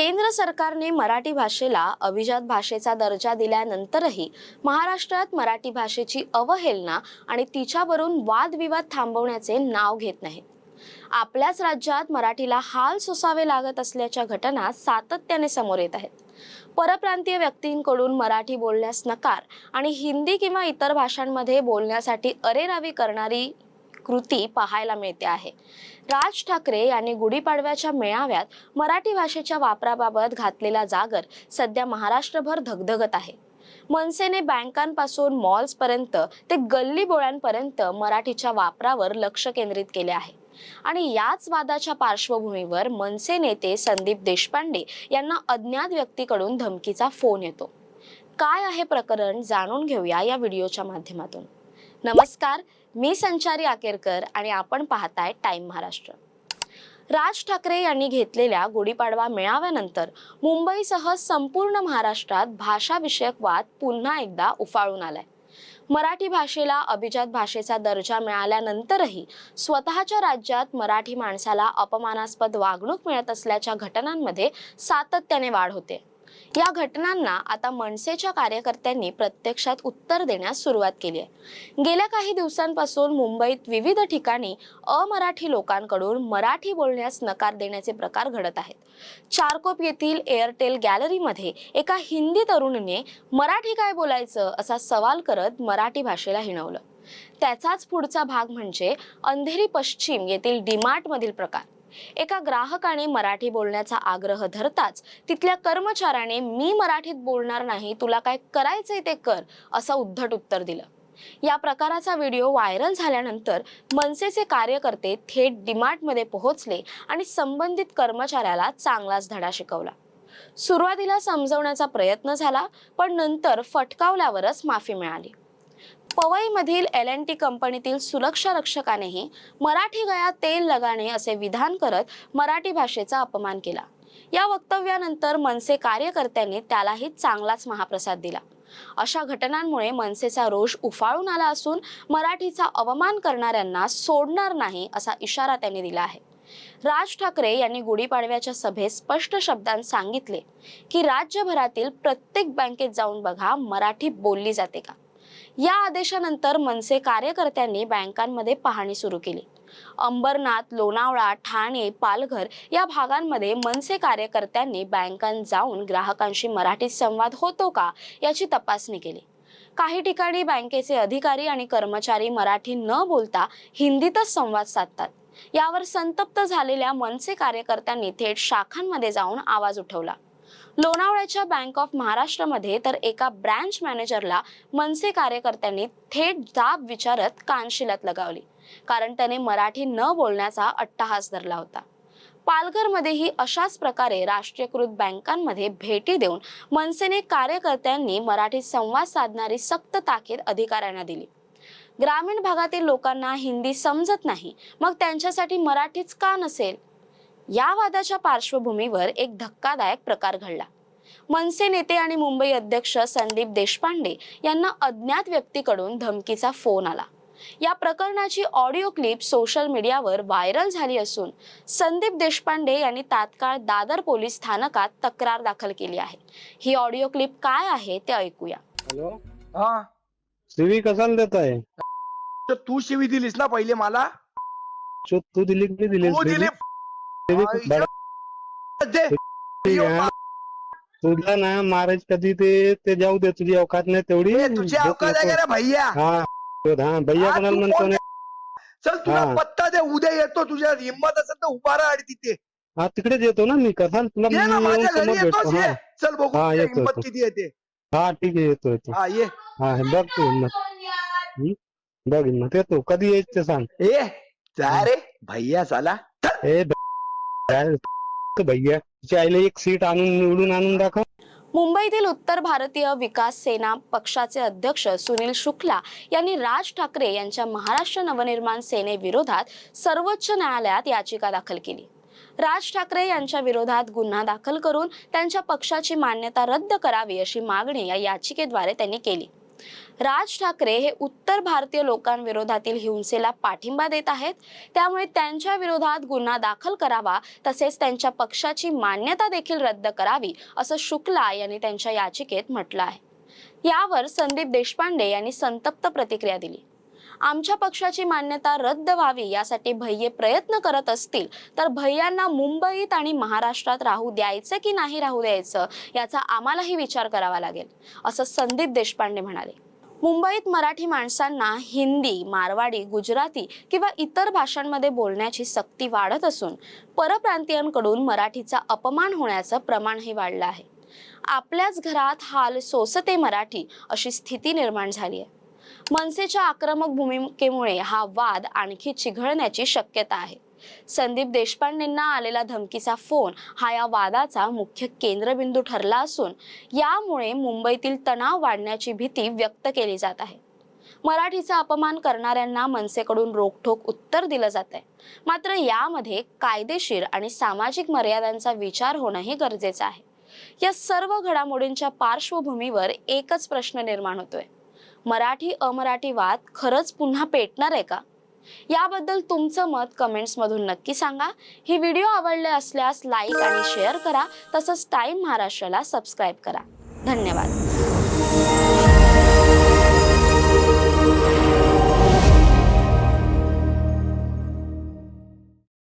केंद्र सरकारने मराठी भाषेला अभिजात भाषेचा दर्जा दिल्यानंतरही महाराष्ट्रात मराठी भाषेची अवहेलना आणि तिच्यावरून वादविवाद थांबवण्याचे नाव घेत नाहीत. आपल्याच राज्यात मराठीला हाल सोसावे लागत असल्याच्या घटना सातत्याने समोर येत आहेत. परप्रांतीय व्यक्तींकडून मराठी बोलण्यास नकार आणि हिंदी किंवा इतर भाषांमध्ये बोलण्यासाठी अरेरावी करणारी कृती पाहायला मिळते आहे. राज ठाकरे यांनी गुढीपाडव्याच्या मेळाव्यात मराठी भाषेच्या वापराबाबत घातलेला जागर सध्या महाराष्ट्रभर धगधगत आहे. मनसेने बँकांपासून मॉल्सपर्यंत ते गल्ली बोळ्यांपर्यंत मराठीच्या वापरावर लक्ष केंद्रित केले आहे. आणि याच वादाच्या पार्श्वभूमीवर मनसे नेते संदीप देशपांडे यांना अज्ञात व्यक्तीकडून धमकीचा फोन येतो. काय आहे प्रकरण जाणून घेऊया या व्हिडिओच्या माध्यमातून. नमस्कार मी संचारी आकेरकर आणि आपण पाहताय टाइम महाराष्ट्र. राज ठाकरे यांनी घेतलेल्या गुढीपाडवा मेळाव्यानंतर मुंबईसह संपूर्ण महाराष्ट्रात भाषाविषयक वाद पुन्हा एकदा उफाळून आलाय. मराठी भाषेला अभिजात भाषेचा दर्जा मिळाल्यानंतरही स्वतःच्या राज्यात मराठी माणसाला अपमानास्पद वागणूक मिळत असल्याच्या घटनांमध्ये सातत्याने वाढ होते. या घटनांना आता मनसेच्या कार्यकर्त्यांनी प्रत्यक्षात उत्तर देण्यास सुरुवात केली आहे. गेल्या काही दिवसांपासून मुंबईत विविध ठिकाणी अमराठी लोकांकडून मराठी बोलण्यास नकार देण्याचे प्रकार घडत आहेत. चारकोप येथील एअरटेल गॅलरीमध्ये एका हिंदी तरुणीने मराठी काय बोलायचं असा सवाल करत मराठी भाषेला हिणवलं. त्याचाच पुढचा भाग म्हणजे अंधेरी पश्चिम येथील डीमार्टमधील प्रकार. एका ग्राहकाने मराठी बोलण्याचा आग्रह धरताच तिथल्या कर्मचाऱ्याने मी मराठीत बोलणार नाही तुला काय करायचंय ते कर असं उद्धट उत्तर दिलं. या प्रकाराचा व्हिडिओ व्हायरल झाल्यानंतर मनसेचे कार्यकर्ते थेट डिमार्टमध्ये पोहोचले आणि संबंधित कर्मचाऱ्याला चांगलाच धडा शिकवला. सुरुवातीला समजवण्याचा प्रयत्न झाला पण नंतर फटकावल्यावरच माफी मिळाली. पवईमधील एल एन टी कंपनीतील सुरक्षा रक्षकानेही मराठी गया तेल लगाणे असे विधान करत मराठी भाषेचा अपमान केला. या वक्तव्यानंतर मनसे कार्यकर्त्यांनी त्यालाही चांगलाच महाप्रसाद दिला. अशा घटनांमुळे मनसेचा रोष उफाळून आला असून मराठीचा अवमान करणाऱ्यांना सोडणार नाही असा इशारा त्यांनी दिला आहे. राज ठाकरे यांनी गुढीपाडव्याच्या सभेत स्पष्ट शब्दांत सांगितले की राज्यभरातील प्रत्येक बँकेत जाऊन बघा मराठी बोलली जाते का? या आदेशानंतर मनसे कार्यकर्त्यांनी बँकांमध्ये पाहणी सुरू केली. अंबरनाथ लोणावळा ठाणे पालघर या भागांमध्ये मनसे कार्यकर्त्यांनी बँकांत जाऊन ग्राहकांशी मराठीत संवाद होतो का याची तपासणी केली. काही ठिकाणी बँकेचे अधिकारी आणि कर्मचारी मराठी न बोलता हिंदीतच संवाद साधतात. यावर संतप्त झालेल्या मनसे कार्यकर्त्यांनी थेट शाखांमध्ये जाऊन आवाज उठवला. लोणावळ्याच्या बँक ऑफ महाराष्ट्रामध्ये तर एका ब्रँच मॅनेजरला मनसे कार्यकर्त्यांनी थेट जाब विचारत कानशिलात लगावली. कारण त्याने मराठी न बोलण्याचा अट्टहास धरला होता. पालघरमध्येही अशाच प्रकारे राष्ट्रीयकृत बँकांमध्ये भेटी देऊन मनसेने कार्यकर्त्यांनी मराठीत संवाद साधणारी सक्त ताकीद अधिकाऱ्यांना दिली. ग्रामीण भागातील लोकांना हिंदी समजत नाही. मग त्यांच्यासाठी मराठीच का नसेल? या वादाच्या पार्श्वभूमीवर एक धक्कादायक प्रकार घडला. मनसे नेते आणि मुंबई अध्यक्ष संदीप देशपांडे यांना अज्ञात व्यक्तीकडून धमकीचा फोन आला. या प्रकरणाची ऑडिओ क्लिप सोशल मीडियावर व्हायरल झाली असून संदीप देशपांडे यांनी तात्काळ दादर पोलीस स्थानकात तक्रार दाखल केली आहे. ही ऑडिओ क्लिप काय आहे ते ऐकूया. हॅलो? हा. सीवी कशाला देत आहे तर तू शिवी दिलीस ना पहिले मला? तू दिली की नाही दिली तू दिली तुला ना महाराज कधी ते ते जाऊ दे तुझी अवकात नाही तेवढी. तुझी देत अवकाश आहे. का भैया? हा भैया कोणाला तू म्हणतो चल तुला. पत्ता दे उद्या येतो तुझ्या हिंमत असेल तर उभा राहा तिथे. हा तिकडेच येतो ना मी कसा तुला माझ्या घरी चल बघू हिंमत. किती येते. हा ठीक आहे येतो येतो. हा ये. हा बघ तू हिंमत? बघ हिंमत येतो. कधी यायचं सांग. ए जा रे भैया चला. ए भैया? तिच्या आईला एक सीट आणून निवडून आणून दाखव. मुंबईतील उत्तर भारतीय विकास सेना पक्षाचे अध्यक्ष सुनील शुक्ला यांनी राज ठाकरे यांच्या महाराष्ट्र नवनिर्माण सेनेविरोधात सर्वोच्च न्यायालयात याचिका दाखल केली. राज ठाकरे यांच्या विरोधात गुन्हा दाखल करून त्यांच्या पक्षाची मान्यता रद्द करावी अशी मागणी या याचिकेद्वारे त्यांनी केली. राज ठाकरे हे उत्तर भारतीय लोकांविरोधातील हिंसेला पाठिंबा देत आहेत. त्यामुळे त्यांच्या विरोधात गुन्हा दाखल करावा तसेच त्यांच्या पक्षाची मान्यता देखील रद्द करावी असं शुक्ला यांनी त्यांच्या याचिकेत म्हटलं आहे. यावर संदीप देशपांडे यांनी संतप्त प्रतिक्रिया दिली. आमच्या पक्षाची मान्यता रद्द व्हावी यासाठी भैये प्रयत्न करत असतील तर भैयांना मुंबईत आणि महाराष्ट्रात राहू द्यायचं की नाही राहू द्यायचं याचा आम्हालाही विचार करावा लागेल असं संदीप देशपांडे म्हणाले. मुंबईत मराठी माणसांना हिंदी मारवाडी गुजराती किंवा इतर भाषांमध्ये बोलण्याची सक्ती वाढत असून परप्रांतीयांकडून मराठीचा अपमान होण्याचं प्रमाणही वाढलं आहे. आपल्याच घरात हाल सोसते मराठी अशी स्थिती निर्माण झाली आहे. मनसेच्या आक्रमक भूमिकेमुळे हा वाद आणखी चिघळण्याची शक्यता आहे. संदीप देशपांडेंना आलेला धमकीचा फोन हा या वादाचा मुख्य केंद्रबिंदू ठरला असून यामुळे मुंबईतील तणाव वाढण्याची भीती व्यक्त केली जात आहे. मराठीचा अपमान करणाऱ्यांना मनसेकडून रोखठोक उत्तर दिलं जात आहे. मात्र यामध्ये कायदेशीर आणि सामाजिक मर्यादांचा विचार होणंही गरजेचं आहे. या सर्व घडामोडींच्या पार्श्वभूमीवर एकच प्रश्न निर्माण होतोय. मराठी अमराठी वाद खरंच पुन्हा पेटणार आहे का? याबद्दल तुमचं मत कमेंट्समधून नक्की सांगा. ही व्हिडिओ आवडले असल्यास लाईक आणि शेअर करा. तसंच टाईम महाराष्ट्राला सबस्क्राईब करा. धन्यवाद.